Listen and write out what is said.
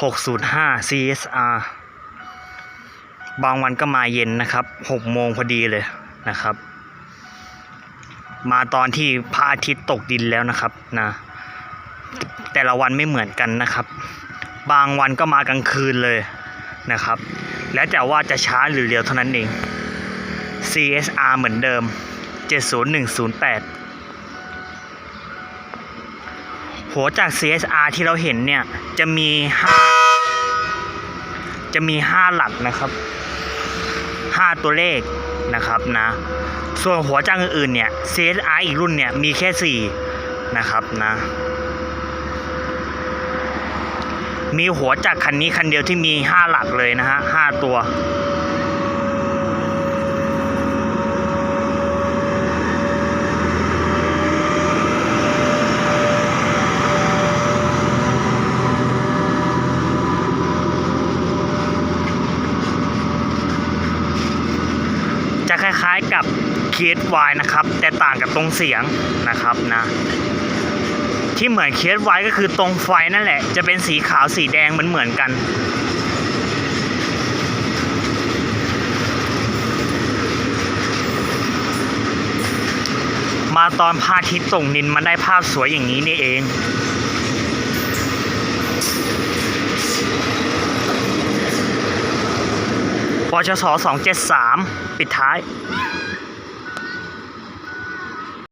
605 CSR บางวันก็มาเย็นนะครับ6โมงพอดีเลยนะครับ มาตอนที่พระอาทิตย์ตกดินแล้วนะครับนะแต่ละวันไม่เหมือนกันนะครับ บางวันก็มากลางคืนเลยนะครับ แล้วแต่ว่าจะช้าหรือเร็วเท่านั้นเอง CSR เหมือนเดิม 70108 หัวจาก CSR ที่เราเห็นเนี่ย จะมี5จะมี5หลักนะครับ5ตัวเลขนะครับนะ ส่วนหัวจากอื่นๆเนี่ย CSR อีกรุ่นเนี่ย มีแค่4นะครับนะมีหัวจากคันนี้คันเดียวที่มี 5 หลักเลยนะฮะ5ตัว คล้ายๆกับ KSY นะครับ แต่ต่างกับตรงเสียงนะครับนะ ที่เหมือน KSY ก็คือตรงไฟนั่นแหละ จะเป็นสีขาวสีแดงเหมือนเหมือนกันมาตอนพระอาทิตย์ตกดินมันได้ภาพสวยอย่างนี้นี่เอง ปชส273 ปิดท้าย